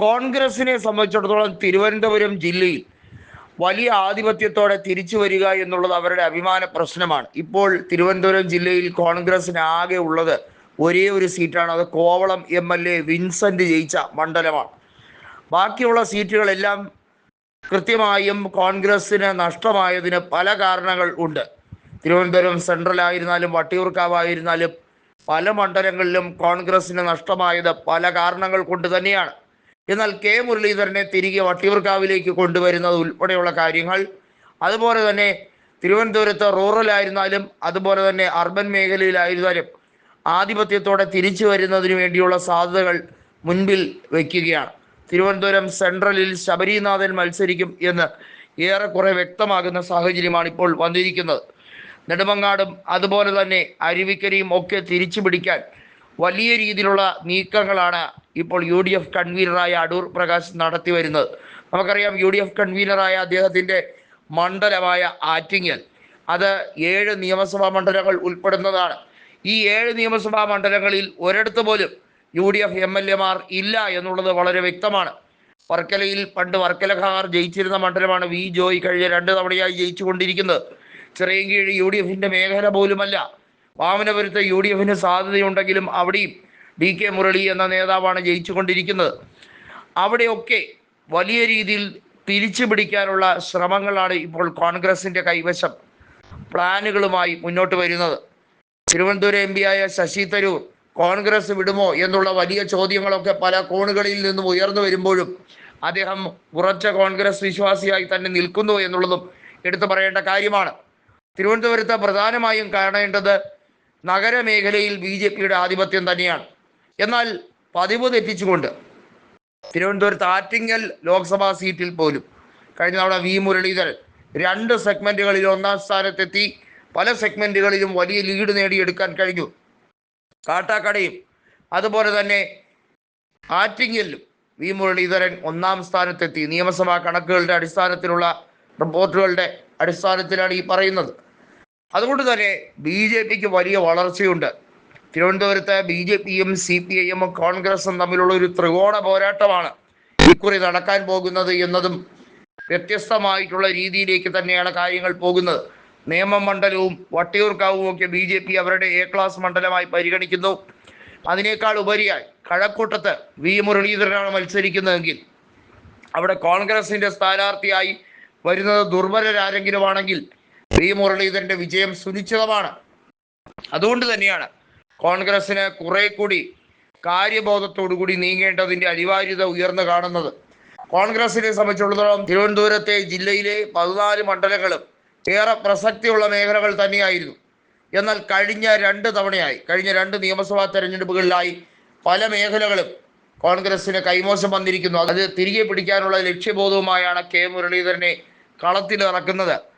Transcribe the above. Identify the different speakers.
Speaker 1: കോൺഗ്രസിനെ സംബന്ധിച്ചിടത്തോളം തിരുവനന്തപുരം ജില്ലയിൽ വലിയ ആധിപത്യത്തോടെ തിരിച്ചു വരിക എന്നുള്ളത് അവരുടെ അഭിമാന പ്രശ്നമാണ്. ഇപ്പോൾ തിരുവനന്തപുരം ജില്ലയിൽ കോൺഗ്രസിന് ആകെ ഉള്ളത് ഒരേ ഒരു സീറ്റാണ്. അത് Kovalam M L A Vincent ജയിച്ച മണ്ഡലമാണ്. ബാക്കിയുള്ള സീറ്റുകളെല്ലാം കൃത്യമായും കോൺഗ്രസിന് നഷ്ടമായതിന് പല കാരണങ്ങൾ ഉണ്ട്. തിരുവനന്തപുരം സെൻട്രൽ ആയിരുന്നാലും വട്ടിയൂർക്കാവായിരുന്നാലും പല മണ്ഡലങ്ങളിലും കോൺഗ്രസിന് നഷ്ടമായത് പല കാരണങ്ങൾ കൊണ്ട് തന്നെയാണ്. എന്നാൽ കെ മുരളീധരനെ തിരികെ വട്ടിയൂർക്കാവിലേക്ക് കൊണ്ടുവരുന്നത് ഉൾപ്പെടെയുള്ള കാര്യങ്ങൾ. അതുപോലെ തന്നെ തിരുവനന്തപുരത്ത് റൂറലായിരുന്നാലും അതുപോലെ തന്നെ അർബൻ മേഖലയിലായിരുന്നാലും ആധിപത്യത്തോടെ തിരിച്ചു വരുന്നതിന് വേണ്ടിയുള്ള സാധ്യതകൾ മുൻപിൽ വയ്ക്കുകയാണ് തിരുവനന്തപുരം സെൻട്രലിൽ ശബരിനാഥൻ മത്സരിക്കും എന്ന് ഏറെക്കുറെ വ്യക്തമാകുന്ന സാഹചര്യമാണ് ഇപ്പോൾ വന്നിരിക്കുന്നത്. നെടുമങ്ങാടും അതുപോലെ തന്നെ അരുവിക്കരയും ഒക്കെ തിരിച്ചു പിടിക്കാൻ വലിയ രീതിയിലുള്ള നീക്കങ്ങളാണ് ഇപ്പോൾ യു ഡി എഫ് കൺവീനറായ അടൂർ പ്രകാശ് നടത്തി വരുന്നത്. നമുക്കറിയാം യു ഡി എഫ് കൺവീനറായ അദ്ദേഹത്തിന്റെ മണ്ഡലമായ ആറ്റിങ്ങൽ. അത് ഏഴ് നിയമസഭാ മണ്ഡലങ്ങൾ ഉൾപ്പെടുന്നതാണ്. ഈ ഏഴ് നിയമസഭാ മണ്ഡലങ്ങളിൽ ഒരിടത്ത് പോലും U D F M L എമാർ ഇല്ല എന്നുള്ളത് വളരെ വ്യക്തമാണ്. വർക്കലയിൽ പണ്ട് വർക്കലക്കാർ ജയിച്ചിരുന്ന മണ്ഡലമാണ് വി ജോയി കഴിഞ്ഞ രണ്ട് തവണയായി ജയിച്ചുകൊണ്ടിരിക്കുന്നത്. കീഴ് യു ഡി എഫിന്റെ മേഖല പോലുമല്ല. വാമനപുരത്ത് യു ഡി എഫിന് സാധ്യതയുണ്ടെങ്കിലും അവിടെയും ഡി കെ മുരളി എന്ന നേതാവാണ് ജയിച്ചുകൊണ്ടിരിക്കുന്നത്. അവിടെയൊക്കെ വലിയ രീതിയിൽ തിരിച്ചു പിടിക്കാനുള്ള ശ്രമങ്ങളാണ് ഇപ്പോൾ കോൺഗ്രസിന്റെ കൈവശം. പ്ലാനുകളുമായി മുന്നോട്ട് വരുന്നത്. തിരുവനന്തപുരം എം ആയ ശശി തരൂർ കോൺഗ്രസ് വിടുമോ എന്നുള്ള വലിയ ചോദ്യങ്ങളൊക്കെ പല കോണുകളിൽ നിന്നും ഉയർന്നു വരുമ്പോഴും അദ്ദേഹം ഉറച്ച കോൺഗ്രസ് വിശ്വാസിയായി തന്നെ നിൽക്കുന്നു എന്നുള്ളതും എടുത്തു പറയേണ്ട കാര്യമാണ്. തിരുവനന്തപുരത്ത് പ്രധാനമായും കാണേണ്ടത് നഗരമേഖലയിൽ ബി ജെ പിയുടെ ആധിപത്യം തന്നെയാണ്. എന്നാൽ പതിവ് തെറ്റിച്ചുകൊണ്ട് തിരുവനന്തപുരത്ത് ആറ്റിങ്ങൽ ലോക്സഭാ സീറ്റിൽ പോലും കഴിഞ്ഞ തവണ വി മുരളീധരൻ രണ്ട് സെഗ്മെന്റുകളിൽ ഒന്നാം സ്ഥാനത്തെത്തി പല സെഗ്മെന്റുകളിലും വലിയ ലീഡ് നേടിയെടുക്കാൻ കഴിഞ്ഞു. കാട്ടാക്കടയും അതുപോലെ തന്നെ ആറ്റിങ്ങലിലും വി മുരളീധരൻ ഒന്നാം സ്ഥാനത്തെത്തി. നിയമസഭാ കണക്കുകളുടെ അടിസ്ഥാനത്തിലുള്ള റിപ്പോർട്ടുകളുടെ അടിസ്ഥാനത്തിലാണ് ഈ പറയുന്നത്. അതുകൊണ്ട് തന്നെ ബി ജെ പിക്ക് വലിയ വളർച്ചയുണ്ട്. തിരുവനന്തപുരത്ത് ബി ജെ പിയും സി പി ഐയും കോൺഗ്രസും തമ്മിലുള്ള ഒരു ത്രികോണ പോരാട്ടമാണ് ഇക്കുറി നടക്കാൻ പോകുന്നത് എന്നതും വ്യത്യസ്തമായിട്ടുള്ള രീതിയിലേക്ക് തന്നെയാണ് കാര്യങ്ങൾ പോകുന്നത്. നിയമമണ്ഡലവും വട്ടിയൂർക്കാവും ഒക്കെ ബി ജെ പി അവരുടെ എ ക്ലാസ് മണ്ഡലമായി പരിഗണിക്കുന്നു. അതിനേക്കാൾ ഉപരിയായി കഴക്കൂട്ടത്ത് വി മുരളീധരനാണ് മത്സരിക്കുന്നതെങ്കിൽ അവിടെ കോൺഗ്രസിന്റെ സ്ഥാനാർത്ഥിയായി വരുന്നത് ദുർബലരാരെങ്കിലും ആണെങ്കിൽ വി മുരളീധരന്റെ വിജയം സുനിശ്ചിതമാണ്. അതുകൊണ്ട് തന്നെയാണ് കോൺഗ്രസിന് കുറെ കൂടി കാര്യബോധത്തോടു കൂടി നീങ്ങേണ്ടതിന്റെ അനിവാര്യത ഉയർന്നു കാണുന്നത്. കോൺഗ്രസിനെ സംബന്ധിച്ചിടത്തോളം തിരുവനന്തപുരത്തെ ജില്ലയിലെ പതിനാല് മണ്ഡലങ്ങളും ഏറെ പ്രസക്തിയുള്ള മേഖലകൾ തന്നെയായിരുന്നു. എന്നാൽ കഴിഞ്ഞ രണ്ട് തവണയായി കഴിഞ്ഞ രണ്ട് നിയമസഭാ തെരഞ്ഞെടുപ്പുകളിലായി പല മേഖലകളും കോൺഗ്രസിന് കൈമോശം വന്നിരിക്കുന്നു. അത് തിരികെ പിടിക്കാനുള്ള ലക്ഷ്യബോധവുമായാണ് കെ മുരളീധരനെ കളത്തിലിറക്കുന്നത്.